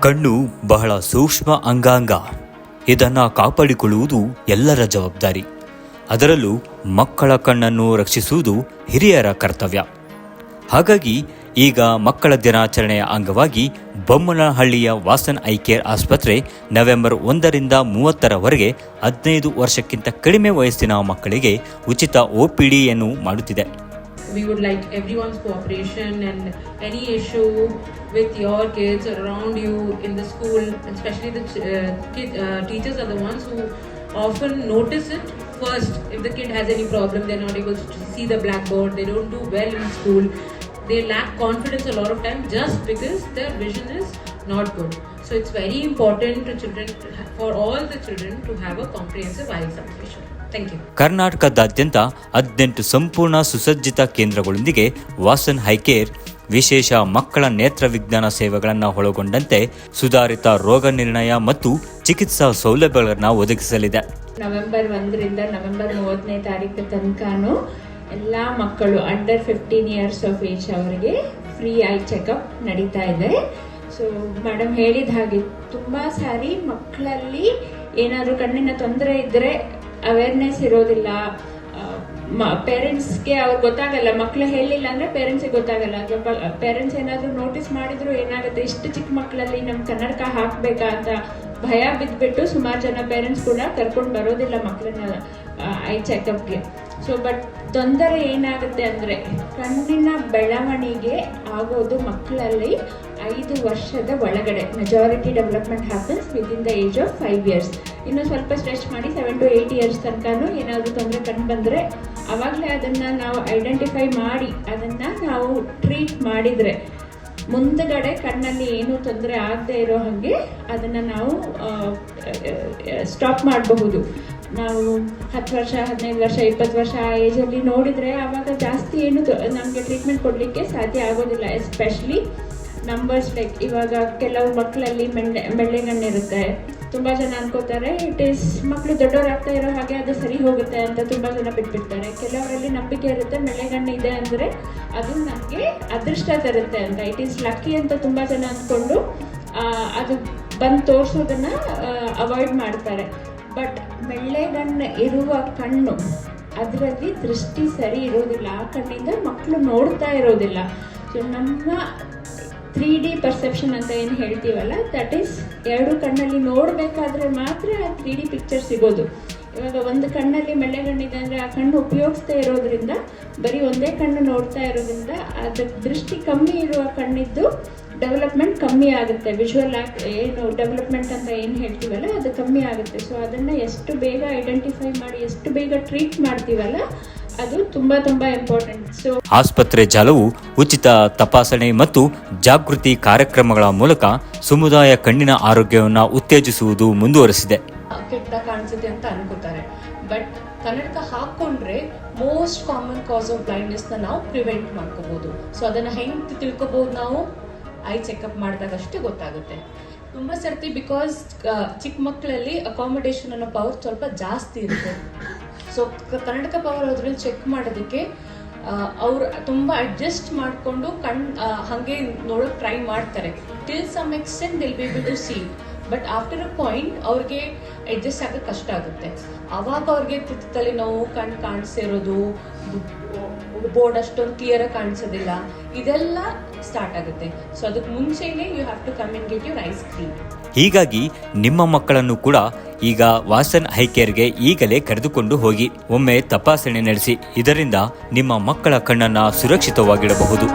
ಕಣ್ಣು ಬಹಳ ಸೂಕ್ಷ್ಮ ಅಂಗಾಂಗ. ಇದನ್ನು ಕಾಪಾಡಿಕೊಳ್ಳುವುದು ಎಲ್ಲರ ಜವಾಬ್ದಾರಿ. ಅದರಲ್ಲೂ ಮಕ್ಕಳ ಕಣ್ಣನ್ನು ರಕ್ಷಿಸುವುದು ಹಿರಿಯರ ಕರ್ತವ್ಯ. ಹಾಗಾಗಿ ಈಗ ಮಕ್ಕಳ ದಿನಾಚರಣೆಯ ಅಂಗವಾಗಿ ಬೊಮ್ಮನಹಳ್ಳಿಯ ವಾಸನ್ ಐ ಕೇರ್ ಆಸ್ಪತ್ರೆ ನವೆಂಬರ್ ಒಂದರಿಂದ ಮೂವತ್ತರವರೆಗೆ ಹದಿನೈದು ವರ್ಷಕ್ಕಿಂತ ಕಡಿಮೆ ವಯಸ್ಸಿನ ಮಕ್ಕಳಿಗೆ ಉಚಿತ ಒಪಿಡಿಯನ್ನು ಮಾಡುತ್ತಿದೆ. We would like everyone's cooperation and any issue with your kids around you in the school, especially the uh, kid, uh, teachers are the ones who often notice it first. If the kid has any problem, they're not able to see the blackboard, they don't do well in school, they lack confidence a lot of time just because their vision is not good. So it's very important to children, to ha- for all the children, to have a comprehensive eye examination. Thank you. ಕರ್ನಾಟಕದಾದ್ಯಂತ ಹದಿನೆಂಟು ಸಂಪೂರ್ಣ ಸುಸಜ್ಜಿತ ಕೇಂದ್ರಗಳೊಂದಿಗೆ ವಾಸನ್ ಹೈಕೇರ್ ವಿಶೇಷ ಮಕ್ಕಳ ನೇತ್ರ ವಿಜ್ಞಾನ ಸೇವೆಗಳನ್ನು ಒಳಗೊಂಡಂತೆ ಸುಧಾರಿತ ರೋಗ ನಿರ್ಣಯ ಮತ್ತು ಚಿಕಿತ್ಸಾ ಸೌಲಭ್ಯಗಳನ್ನು ಒದಗಿಸಲಿದೆ ನವೆಂಬರ್ ಒಂದರಿಂದ ನವೆಂಬರ್ ಮೂವತ್ತನೇ ತಾರೀಕು ತನಕನೂ ಎಲ್ಲ ಮಕ್ಕಳು under fifteen years of age ಅವರಿಗೆ ಫ್ರೀ ಐ ಚೆಕಪ್ ನಡೀತಾ ಇದೆ ಸೊ ಮೇಡಮ್ ಹೇಳಿದ ಹಾಗೆ, ತುಂಬ ಸಾರಿ ಮಕ್ಕಳಲ್ಲಿ ಏನಾದರೂ ಕಣ್ಣಿನ ತೊಂದರೆ ಇದ್ದರೆ ಅವೇರ್ನೆಸ್ ಇರೋದಿಲ್ಲ. ಪೇರೆಂಟ್ಸ್ಗೆ ಅವ್ರಿಗೆ ಗೊತ್ತಾಗಲ್ಲ ಮಕ್ಕಳು ಹೇಳಿಲ್ಲ ಅಂದರೆ ಪೇರೆಂಟ್ಸಿಗೆ ಗೊತ್ತಾಗಲ್ಲ. ಅಥವಾ ಪೇರೆಂಟ್ಸ್ ಏನಾದರೂ ನೋಟಿಸ್ ಮಾಡಿದ್ರು ಏನಾಗುತ್ತೆ, ಇಷ್ಟು ಚಿಕ್ಕ ಮಕ್ಕಳಲ್ಲಿ ನಮ್ಮ ಕನ್ನಡಕ ಹಾಕಬೇಕಾ ಅಂತ ಭಯ ಬಿದ್ದುಬಿಟ್ಟು ಸುಮಾರು ಜನ ಪೇರೆಂಟ್ಸ್ ಕೂಡ ಕರ್ಕೊಂಡು ಬರೋದಿಲ್ಲ ಮಕ್ಕಳನ್ನ ಐ ಚೆಕಪ್ಗೆ ಸೊ ಬಟ್ ತೊಂದರೆ ಏನಾಗುತ್ತೆ ಅಂದರೆ ಕಣ್ಣಿನ ಬೆಳವಣಿಗೆ ಆಗೋದು ಮಕ್ಕಳಲ್ಲಿ ಐದು ವರ್ಷದ ಒಳಗಡೆ. Majority development happens within the age of five years ಇನ್ನು ಸ್ವಲ್ಪ ಸ್ಟ್ರೆಚ್ ಮಾಡಿ ಸೆವೆನ್ ಟು ಏಯ್ಟ್ ಇಯರ್ಸ್ ತನಕನೂ ಏನಾದರೂ ತೊಂದರೆ ಕಂಡು ಬಂದರೆ ಆವಾಗಲೇ ಅದನ್ನು ನಾವು ಐಡೆಂಟಿಫೈ ಮಾಡಿ, ಅದನ್ನು ನಾವು ಟ್ರೀಟ್ ಮಾಡಿದರೆ ಮುಂದಗಡೆ ಕಣ್ಣಲ್ಲಿ ಏನು ತೊಂದರೆ ಆಗದೆ ಇರೋ ಹಾಗೆ ಅದನ್ನು ನಾವು ಸ್ಟಾಪ್ ಮಾಡಬಹುದು. ನಾವು ಹತ್ತು ವರ್ಷ, ಹದಿನೈದು ವರ್ಷ, ಇಪ್ಪತ್ತು ವರ್ಷ ಆ ಏಜಲ್ಲಿ ನೋಡಿದರೆ ಆವಾಗ ಜಾಸ್ತಿ ಏನು ನಮಗೆ ಟ್ರೀಟ್ಮೆಂಟ್ ಕೊಡಲಿಕ್ಕೆ ಸಾಧ್ಯ ಆಗೋದಿಲ್ಲ. ಎಸ್ಪೆಷಲಿ ನಂಬರ್ಸ್ ಲೈಕ್ ಇವಾಗ ಕೆಲವು ಮಕ್ಕಳಲ್ಲಿ ಮೆಳ್ಳೆ ಮೆಳ್ಳೆಗಣ್ಣಿರುತ್ತೆ. ತುಂಬ ಜನ ಅನ್ಕೋತಾರೆ ಇಟ್ ಈಸ್ ಮಕ್ಕಳು ದೊಡ್ಡವರಾಗ್ತಾ ಇರೋ ಹಾಗೆ ಅದು ಸರಿ ಹೋಗುತ್ತೆ ಅಂತ ತುಂಬ ಜನ ಬಿಟ್ಬಿಡ್ತಾರೆ. ಕೆಲವರಲ್ಲಿ ನಂಬಿಕೆ ಇರುತ್ತೆ, ಮಳೆಗಣ್ಣು ಇದೆ ಅಂದರೆ ಅದು ನಮಗೆ ಅದೃಷ್ಟ ತರುತ್ತೆ ಅಂತ. ಇಟ್ ಈಸ್ ಲಕ್ಕಿ ಅಂತ ತುಂಬ ಜನ ಅಂದ್ಕೊಂಡು ಅದು ಬಂದು ತೋರಿಸೋದನ್ನು ಅವಾಯ್ಡ್ ಮಾಡ್ತಾರೆ. ಬಟ್ ಮೆಳ್ಳೆಗಣ್ಣು ಇರುವ ಕಣ್ಣು, ಅದರಲ್ಲಿ ದೃಷ್ಟಿ ಸರಿ ಇರೋದಿಲ್ಲ. ಆ ಕಣ್ಣಿಂದ ಮಕ್ಕಳು ನೋಡ್ತಾ ಇರೋದಿಲ್ಲ. ಸೊ ನಮ್ಮ ತ್ರೀ ಡಿ ಪರ್ಸೆಪ್ಷನ್ ಅಂತ ಏನು ಹೇಳ್ತೀವಲ್ಲ ದಟ್ ಈಸ್ ಎರಡು ಕಣ್ಣಲ್ಲಿ ನೋಡಬೇಕಾದ್ರೆ ಮಾತ್ರ ಆ ತ್ರೀ ಡಿ ಪಿಕ್ಚರ್ ಸಿಗೋದು. ಇವಾಗ ಒಂದು ಕಣ್ಣಲ್ಲಿ ಮೆಳ್ಳೆಗಣ್ಣಿದೆ ಅಂದರೆ ಆ ಕಣ್ಣು ಉಪಯೋಗಿಸ್ತಾ ಇರೋದ್ರಿಂದ, ಬರೀ ಒಂದೇ ಕಣ್ಣು ನೋಡ್ತಾ ಇರೋದ್ರಿಂದ ಅದಕ್ಕೆ ದೃಷ್ಟಿ ಕಮ್ಮಿ ಇರುವ ಕಣ್ಣಿದ್ದು ಡೆವಲಪ್ಮೆಂಟ್ ಕಮ್ಮಿ ಆಗುತ್ತೆ. ವಿಜುವಲ್ ಆ್ಯಕ್ ಏನು ಡೆವಲಪ್ಮೆಂಟ್ ಅಂತ ಏನು ಹೇಳ್ತೀವಲ್ಲ, ಅದು ಕಮ್ಮಿ ಆಗುತ್ತೆ. ಸೊ ಅದನ್ನು ಎಷ್ಟು ಬೇಗ ಐಡೆಂಟಿಫೈ ಮಾಡಿ, ಎಷ್ಟು ಬೇಗ ಟ್ರೀಟ್ ಮಾಡ್ತೀವಲ್ಲ ಅದು ತುಂಬ ತುಂಬ ಇಂಪಾರ್ಟೆಂಟ್ ಸೊ ಆಸ್ಪತ್ರೆ ಜಾಲವು ಉಚಿತ ತಪಾಸಣೆ ಮತ್ತು ಜಾಗೃತಿ ಕಾರ್ಯಕ್ರಮಗಳ ಮೂಲಕ ಸಮುದಾಯ ಕಣ್ಣಿನ ಆರೋಗ್ಯವನ್ನು ಉತ್ತೇಜಿಸುವುದು ಮುಂದುವರೆಸಿದೆ. ಕೆಟ್ಟ ಕಾಣಿಸುತ್ತೆ ಅಂತ ಅನ್ಕೋತಾರೆ. ಬಟ್ ಕನ್ನಡಕ ಹಾಕೊಂಡ್ರೆ ಮೋಸ್ಟ್ ಕಾಮನ್ ಕಾಸ್ ಆಫ್ ಬ್ಲೈಂಡ್ನೆಸ್ನ ನಾವು ಪ್ರಿವೆಂಟ್ ಮಾಡ್ಕೋಬಹುದು ಸೊ ಅದನ್ನು ಹೆಂಗೆ ತಿಳ್ಕೊಬಹುದು ನಾವು? ಐ ಚೆಕಪ್ ಮಾಡಿದಾಗಷ್ಟೇ ಗೊತ್ತಾಗುತ್ತೆ. ತುಂಬ ಸರ್ತಿ ಬಿಕಾಸ್ ಚಿಕ್ಕ ಮಕ್ಕಳಲ್ಲಿ ಅಕಾಮಿಡೇಷನ್ ಅನ್ನೋ ಪವರ್ ಸ್ವಲ್ಪ ಜಾಸ್ತಿ ಇರುತ್ತೆ. ಸೊ ಕರ್ನಾಟಕ ಪವರ್ ಅದ್ರಲ್ಲಿ ಚೆಕ್ ಮಾಡೋದಕ್ಕೆ ಅವ್ರು ತುಂಬ ಅಡ್ಜಸ್ಟ್ ಮಾಡಿಕೊಂಡು ಕಣ್ ಹಾಗೆ ನೋಡೋಕೆ ಟ್ರೈ ಮಾಡ್ತಾರೆ. Till some extent they'll be be to see but after a point ಅವ್ರಿಗೆ ಅಡ್ಜಸ್ಟ್ ಆಗೋಕ್ಕೆ ಕಷ್ಟ ಆಗುತ್ತೆ. ಆವಾಗ ಅವ್ರಿಗೆ ತಲೆ ನೋವು ಕಣ್ಣು ಕಾಣಿಸಿರೋದು ಬೋರ್ಡ್ ಅಷ್ಟೊಂದು ಕ್ಲಿಯರಾಗಿ ಕಾಣಿಸೋದಿಲ್ಲ. ಇದೆಲ್ಲ ಸ್ಟಾರ್ಟ್ ಆಗುತ್ತೆ. ಸೊ ಅದಕ್ಕೆ ಮುಂಚೆನೇ you have to communicate your ice cream ಹೀಗಾಗಿ ನಿಮ್ಮ ಮಕ್ಕಳನ್ನು ಕೂಡ ಈಗ ವಾಸನ್ ಹೈಕೇರ್ಗೆ ಈಗಲೇ ಕರೆದುಕೊಂಡು ಹೋಗಿ ಒಮ್ಮೆ ತಪಾಸಣೆ ನಡೆಸಿ ಇದರಿಂದ ನಿಮ್ಮ ಮಕ್ಕಳ ಕಣ್ಣನ್ನು ಸುರಕ್ಷಿತವಾಗಿಡಬಹುದು.